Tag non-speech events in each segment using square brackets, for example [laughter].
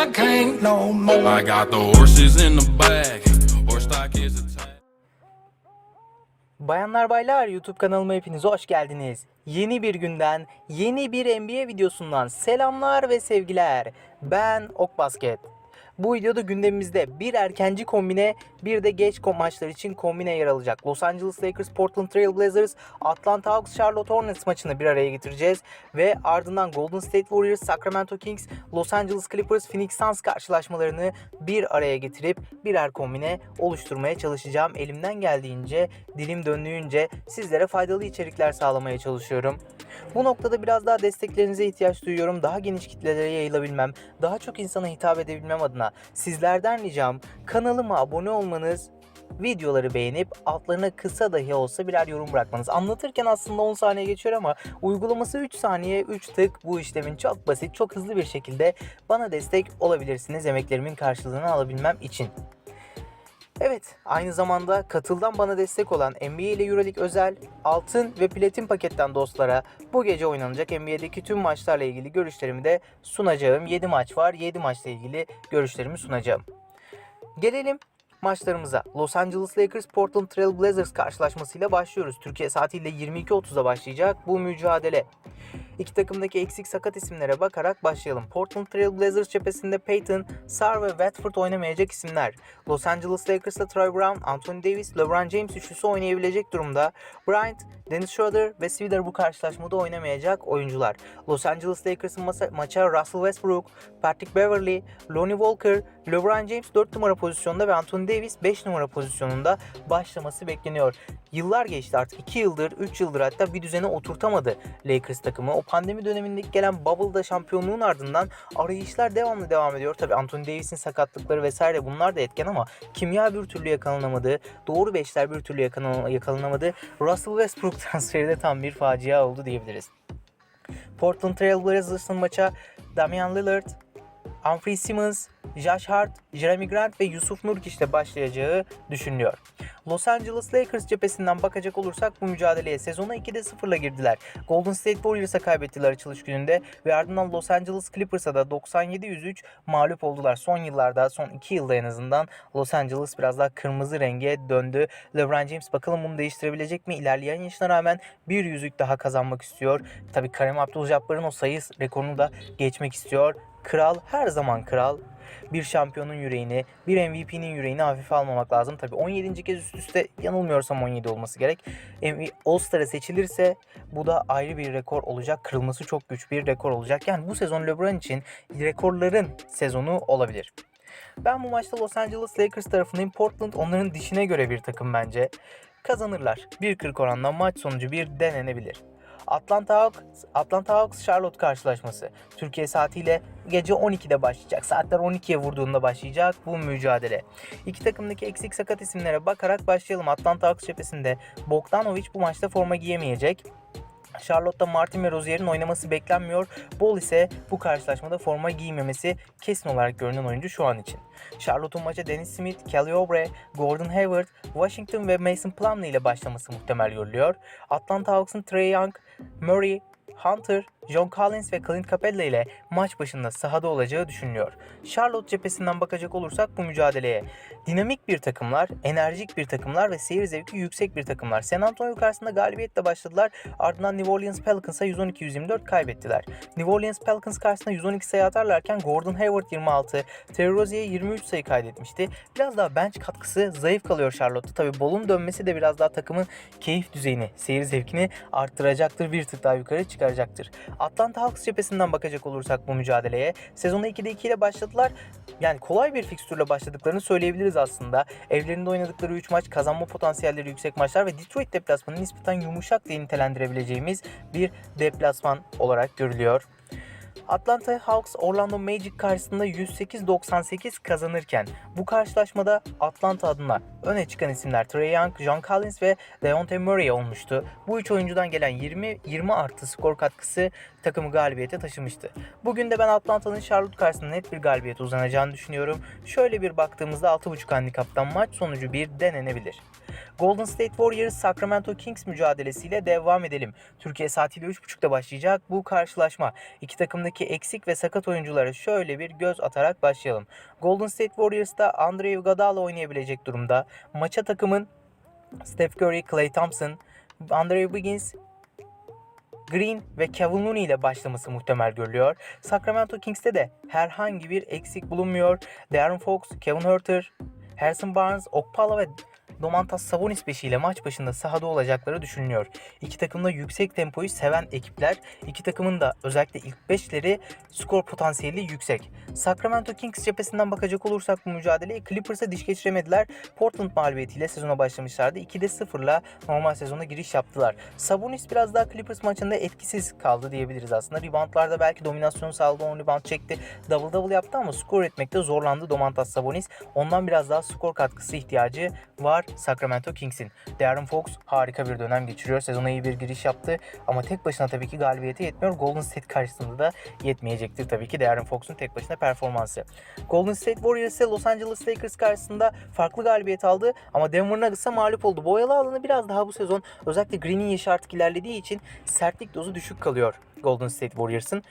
I can't no more. I got the horses in the back. Horse stock is. Bayanlar baylar YouTube kanalıma hepiniz hoş geldiniz. Yeni bir günden, yeni bir NBA videosundan selamlar ve sevgiler. Ben Ok Basket. Bu videoda gündemimizde bir erkenci kombine bir de geç maçlar için kombine yer alacak. Los Angeles Lakers, Portland Trail Blazers, Atlanta Hawks, Charlotte Hornets maçını bir araya getireceğiz. Ve ardından Golden State Warriors, Sacramento Kings, Los Angeles Clippers, Phoenix Suns karşılaşmalarını bir araya getirip birer kombine oluşturmaya çalışacağım. Elimden geldiğince, dilim döndüğünce sizlere faydalı içerikler sağlamaya çalışıyorum. Bu noktada biraz daha desteklerinize ihtiyaç duyuyorum. Daha geniş kitlelere yayılabilmem, daha çok insana hitap edebilmem adına sizlerden ricam kanalıma abone olmanız, videoları beğenip altlarına kısa dahi olsa birer yorum bırakmanız. Anlatırken aslında 10 saniye geçiyor ama uygulaması 3 saniye 3 tık bu işlemin çok basit, çok hızlı bir şekilde bana destek olabilirsiniz emeklerimin karşılığını alabilmem için. Evet, aynı zamanda katıldan bana destek olan NBA ile Euroleague özel altın ve platin paketten dostlara bu gece oynanacak NBA'deki tüm maçlarla ilgili görüşlerimi de sunacağım. 7 maç var, 7 maçla ilgili görüşlerimi sunacağım. Gelelim maçlarımıza. Los Angeles Lakers Portland Trail Blazers karşılaşmasıyla başlıyoruz. Türkiye saatiyle 22.30'da başlayacak bu mücadele. İki takımdaki eksik sakat isimlere bakarak başlayalım. Portland Trail Blazers cephesinde Peyton, Sar ve Watford oynamayacak isimler. Los Angeles Lakers'ta Troy Brown, Anthony Davis, LeBron James üçlüsü oynayabilecek durumda. Bryant, Dennis Schroeder ve Swider bu karşılaşmada oynamayacak oyuncular. Los Angeles Lakers'ın maça Russell Westbrook, Patrick Beverley, Lonnie Walker, LeBron James 4 numara pozisyonda ve Anthony Davis 5 numara pozisyonunda başlaması bekleniyor. Yıllar geçti artık 2 yıldır 3 yıldır hatta bir düzene oturtamadı Lakers takımı. O pandemi dönemindeki gelen Bubble'da şampiyonluğun ardından arayışlar devamlı devam ediyor. Tabi Anthony Davis'in sakatlıkları vesaire bunlar da etken ama kimya bir türlü yakalanamadı. Doğru beşler bir türlü yakalan- yakalanamadı. Russell Westbrook [laughs] transferi de tam bir facia oldu diyebiliriz. Portland Trail Blazers'ın maça Damian Lillard, Humphrey Simmons, Josh Hart, Jeremy Grant ve Yusuf Nurkic ile başlayacağı düşünülüyor. Los Angeles Lakers cephesinden bakacak olursak bu mücadeleye sezona 2'de 0'la girdiler. Golden State Warriors'a kaybettiler açılış gününde ve ardından Los Angeles Clippers'a da 97-103 mağlup oldular. Son yıllarda, son 2 yılda en azından Los Angeles biraz daha kırmızı renge döndü. LeBron James bakalım bunu değiştirebilecek mi? İlerleyen yaşına rağmen bir yüzük daha kazanmak istiyor. Tabii Kareem Abdul-Jabbar'ın o sayı rekorunu da geçmek istiyor. Kral her zaman kral. Bir şampiyonun yüreğini, bir MVP'nin yüreğini hafife almamak lazım. Tabii 17. kez üst üste yanılmıyorsam 17 olması gerek. All-Star'a seçilirse bu da ayrı bir rekor olacak. Kırılması çok güç bir rekor olacak. Yani bu sezon LeBron için rekorların sezonu olabilir. Ben bu maçta Los Angeles Lakers tarafındayım. Portland onların dişine göre bir takım bence. Kazanırlar. 1.40 oranla maç sonucu bir denenebilir. Atlanta Hawks, Atlanta Hawks Charlotte karşılaşması. Türkiye saatiyle gece 12'de başlayacak. Saatler 12'ye vurduğunda başlayacak bu mücadele. İki takımdaki eksik sakat isimlere bakarak başlayalım. Atlanta Hawks cephesinde Bogdanovic bu maçta forma giyemeyecek. Charlotte'da Martin ve Rozier'in oynaması beklenmiyor. Ball ise bu karşılaşmada forma giymemesi kesin olarak görünen oyuncu şu an için. Charlotte'un maça Dennis Smith, Kelly Oubre, Gordon Hayward, Washington ve Mason Plumlee ile başlaması muhtemel görülüyor. Atlanta Hawks'ın Trey Young, Murray, Hunter, John Collins ve Clint Capella ile maç başında sahada olacağı düşünülüyor. Charlotte cephesinden bakacak olursak bu mücadeleye dinamik bir takımlar, enerjik bir takımlar ve seyir zevki yüksek bir takımlar. San Antonio karşısında galibiyetle başladılar. Ardından New Orleans Pelicans'a 112-124 kaybettiler. New Orleans Pelicans karşısında 112 sayı atarlarken Gordon Hayward 26, Terry Rozier 23 sayı kaydetmişti. Biraz daha bench katkısı zayıf kalıyor Charlotte'da. Tabi Ball'un dönmesi de biraz daha takımın keyif düzeyini, seyir zevkini arttıracaktır. Bir tık daha yukarı çıkaracaktır. Atlanta Hawks cephesinden bakacak olursak bu mücadeleye sezona 2'de 2 ile başladılar. Yani kolay bir fikstürle başladıklarını söyleyebiliriz aslında. Evlerinde oynadıkları 3 maç kazanma potansiyelleri yüksek maçlar ve Detroit deplasmanı nispeten yumuşak diye nitelendirebileceğimiz bir deplasman olarak görülüyor. Atlanta Hawks Orlando Magic karşısında 108-98 kazanırken bu karşılaşmada Atlanta adına öne çıkan isimler Trey Young, John Collins ve Deontay Murray olmuştu. Bu üç oyuncudan gelen 20 20 artı skor katkısı takımı galibiyete taşımıştı. Bugün de ben Atlanta'nın Charlotte karşısında net bir galibiyete uzanacağını düşünüyorum. Şöyle bir baktığımızda 6.5 handikaptan maç sonucu bir denenebilir. Golden State Warriors Sacramento Kings mücadelesiyle devam edelim. Türkiye saatiyle 3.30'da başlayacak bu karşılaşma. İki takımdaki takımdaki eksik ve sakat oyunculara şöyle bir göz atarak başlayalım. Golden State Warriors'ta Andre Iguodala oynayabilecek durumda. Maça takımın Steph Curry, Klay Thompson, Andre Wiggins, Green ve Kevin Looney ile başlaması muhtemel görülüyor. Sacramento Kings'te de herhangi bir eksik bulunmuyor. Darren Fox, Kevin Huerter, Harrison Barnes, Okpala ve Domantas Sabonis beşiyle maç başında sahada olacakları düşünülüyor. İki takım da yüksek tempoyu seven ekipler. İki takımın da özellikle ilk beşleri skor potansiyeli yüksek. Sacramento Kings cephesinden bakacak olursak bu mücadeleye Clippers'a diş geçiremediler. Portland mağlubiyetiyle sezona başlamışlardı. 2'de 0'la normal sezona giriş yaptılar. Sabonis biraz daha Clippers maçında etkisiz kaldı diyebiliriz aslında. Reboundlarda belki dominasyon sağladı, 10 rebound çekti. Double double yaptı ama skor etmekte zorlandı Domantas Sabonis. Ondan biraz daha skor katkısı ihtiyacı var Sacramento Kings'in. Darren Fox harika bir dönem geçiriyor. Sezona iyi bir giriş yaptı ama tek başına tabii ki galibiyete yetmiyor. Golden State karşısında da yetmeyecektir tabii ki Darren Fox'un tek başına performansı. Golden State Warriors ise Los Angeles Lakers karşısında farklı galibiyet aldı ama Denver Nuggets'a mağlup oldu. Boyalı alanı biraz daha bu sezon özellikle Green'in yaşı artık ilerlediği için sertlik dozu düşük kalıyor Golden State Warriors'ın.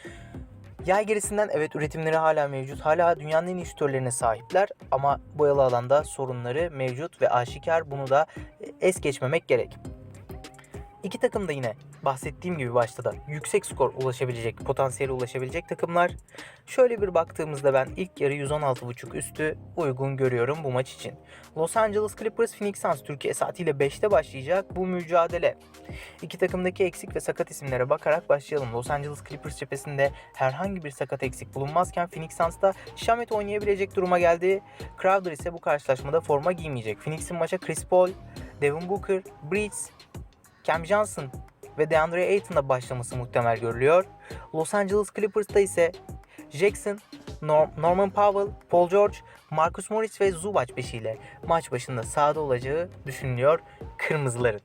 Yay gerisinden evet üretimleri hala mevcut. Hala dünyanın en iyi şütörlerine sahipler ama boyalı alanda sorunları mevcut ve aşikar bunu da es geçmemek gerek. İki takım da yine bahsettiğim gibi başta da yüksek skor ulaşabilecek, potansiyele ulaşabilecek takımlar. Şöyle bir baktığımızda ben ilk yarı 116.5 üstü uygun görüyorum bu maç için. Los Angeles Clippers Phoenix Suns Türkiye saatiyle 5'te başlayacak bu mücadele. İki takımdaki eksik ve sakat isimlere bakarak başlayalım. Los Angeles Clippers cephesinde herhangi bir sakat eksik bulunmazken Phoenix Suns'ta Shamet oynayabilecek duruma geldi. Crowder ise bu karşılaşmada forma giymeyecek. Phoenix'in maça Chris Paul, Devin Booker, Bridges, Cam Johnson ve DeAndre Ayton'la başlaması muhtemel görülüyor. Los Angeles Clippers'ta ise Jackson, Nor- Norman Powell, Paul George, Marcus Morris ve Zubac beşiyle maç başında sahada olacağı düşünülüyor kırmızıların.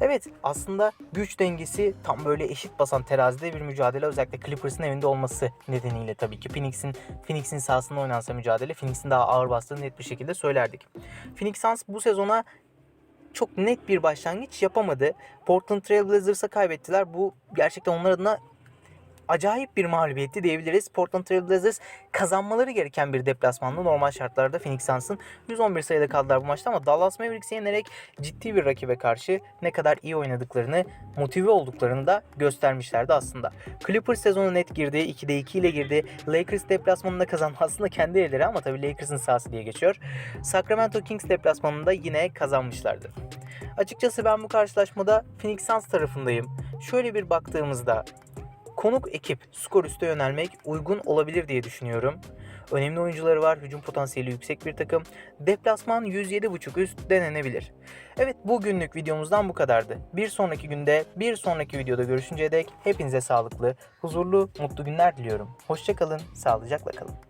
Evet aslında güç dengesi tam böyle eşit basan terazide bir mücadele özellikle Clippers'ın evinde olması nedeniyle tabii ki Phoenix'in Phoenix'in sahasında oynansa mücadele Phoenix'in daha ağır bastığını net bir şekilde söylerdik. Phoenix Suns bu sezona çok net bir başlangıç yapamadı. Portland Trail Blazers'a kaybettiler. Bu gerçekten onlar adına acayip bir mağlubiyetti diyebiliriz. Portland Trail Blazers kazanmaları gereken bir deplasmanda normal şartlarda Phoenix Suns'ın 111 sayıda kaldılar bu maçta ama Dallas Mavericks'i yenerek ciddi bir rakibe karşı ne kadar iyi oynadıklarını, motive olduklarını da göstermişlerdi aslında. Clippers sezonu net girdi. 2'de 2 ile girdi. Lakers deplasmanında kazandı. Aslında kendi elleri ama tabii Lakers'ın sahası diye geçiyor. Sacramento Kings deplasmanında yine kazanmışlardı. Açıkçası ben bu karşılaşmada Phoenix Suns tarafındayım. Şöyle bir baktığımızda konuk ekip skor üste yönelmek uygun olabilir diye düşünüyorum. Önemli oyuncuları var, hücum potansiyeli yüksek bir takım. Deplasman 107.5 üst denenebilir. Evet bugünlük videomuzdan bu kadardı. Bir sonraki günde, bir sonraki videoda görüşünceye dek hepinize sağlıklı, huzurlu, mutlu günler diliyorum. Hoşçakalın, sağlıcakla kalın.